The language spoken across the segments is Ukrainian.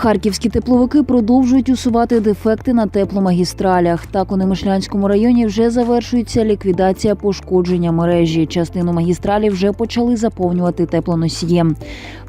Харківські тепловики продовжують усувати дефекти на тепломагістралях. Так у Немишлянському районі вже завершується ліквідація пошкодження мережі. Частину магістралі вже почали заповнювати теплоносієм.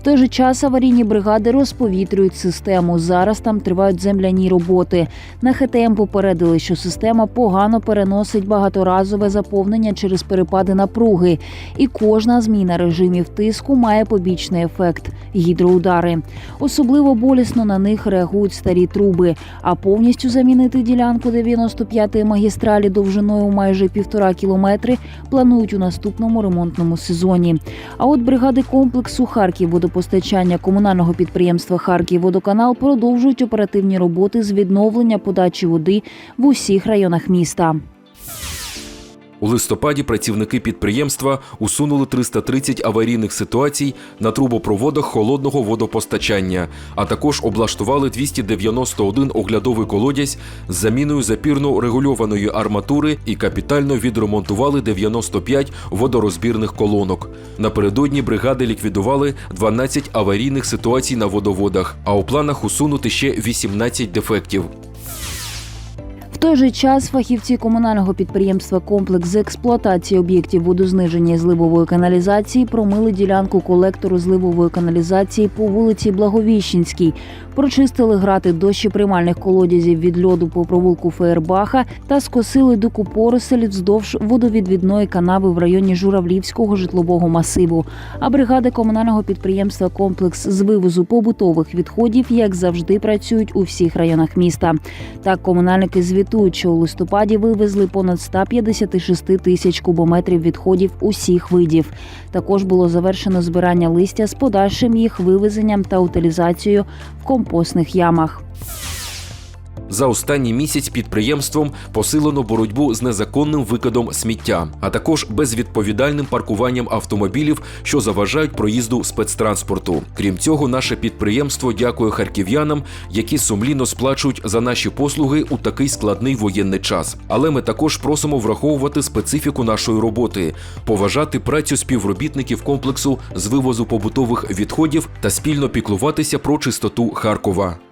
В той же час аварійні бригади розповітрюють систему. Зараз там тривають земляні роботи. На ХТМ попередили, що система погано переносить багаторазове заповнення через перепади напруги, і кожна зміна режимів тиску має побічний ефект гідроудари. Особливо болісно на них реагують старі труби. А повністю замінити ділянку 95-ї магістралі довжиною майже півтора кілометри планують у наступному ремонтному сезоні. А от бригади комплексу Харків водопостачання комунального підприємства Харків водоканал продовжують оперативні роботи з відновлення подачі води в усіх районах міста. У листопаді працівники підприємства усунули 330 аварійних ситуацій на трубопроводах холодного водопостачання, а також облаштували 291 оглядовий колодязь з заміною запірно-регульованої арматури і капітально відремонтували 95 водорозбірних колонок. Напередодні бригади ліквідували 12 аварійних ситуацій на водоводах, а у планах усунути ще 18 дефектів. Той же час фахівці комунального підприємства Комплекс з експлуатації об'єктів водозниження і зливової каналізації промили ділянку колектору зливової каналізації по вулиці Благовіщенській, прочистили грати дощеприймальних колодязів від льоду по провулку Феєрбаха та скосили дуку поросель вздовж водовідвідної канави в районі Журавлівського житлового масиву. А бригади комунального підприємства Комплекс з вивозу побутових відходів, як завжди, працюють у всіх районах міста. Так, комунальники звітують, що у листопаді вивезли понад 156 тисяч кубометрів відходів усіх видів. Також було завершено збирання листя з подальшим їх вивезенням та утилізацією в компостних ямах. За останній місяць підприємством посилено боротьбу з незаконним викидом сміття, а також безвідповідальним паркуванням автомобілів, що заважають проїзду спецтранспорту. Крім цього, наше підприємство дякує харків'янам, які сумлінно сплачують за наші послуги у такий складний воєнний час. Але ми також просимо враховувати специфіку нашої роботи, поважати працю співробітників комплексу з вивозу побутових відходів та спільно піклуватися про чистоту Харкова.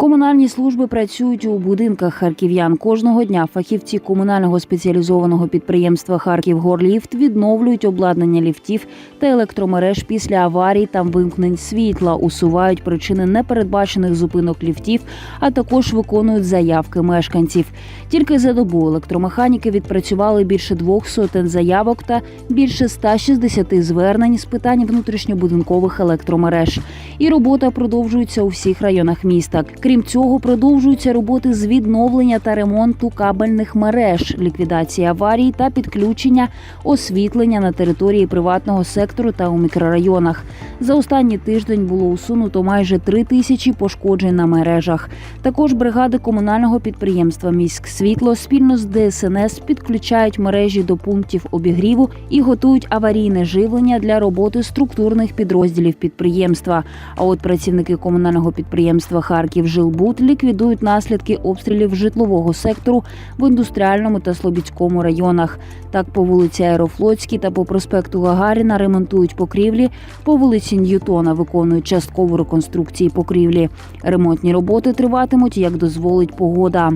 Комунальні служби працюють у будинках харків'ян. Кожного дня фахівці комунального спеціалізованого підприємства Харків-Горліфт відновлюють обладнання ліфтів та електромереж після аварій та вимкнень світла, усувають причини непередбачених зупинок ліфтів, а також виконують заявки мешканців. Тільки за добу електромеханіки відпрацювали більше двох сотень заявок та більше 160 звернень з питань внутрішньобудинкових електромереж. І робота продовжується у всіх районах міста. Крім цього, продовжуються роботи з відновлення та ремонту кабельних мереж, ліквідації аварій та підключення освітлення на території приватного сектору та у мікрорайонах. За останній тиждень було усунуто майже три тисячі пошкоджень на мережах. Також бригади комунального підприємства Міськсвітло спільно з ДСНС підключають мережі до пунктів обігріву і готують аварійне живлення для роботи структурних підрозділів підприємства. А от працівники комунального підприємства Харків Жилбуд ліквідують наслідки обстрілів житлового сектору в індустріальному та Слобідському районах. Так, по вулиці Аерофлотській та по проспекту Гагаріна ремонтують покрівлі, по вулиці Ньютона виконують часткову реконструкції покрівлі. Ремонтні роботи триватимуть, як дозволить погода.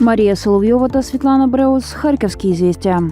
Марія Соловйова та Світлана Бреус, Харківські звістя.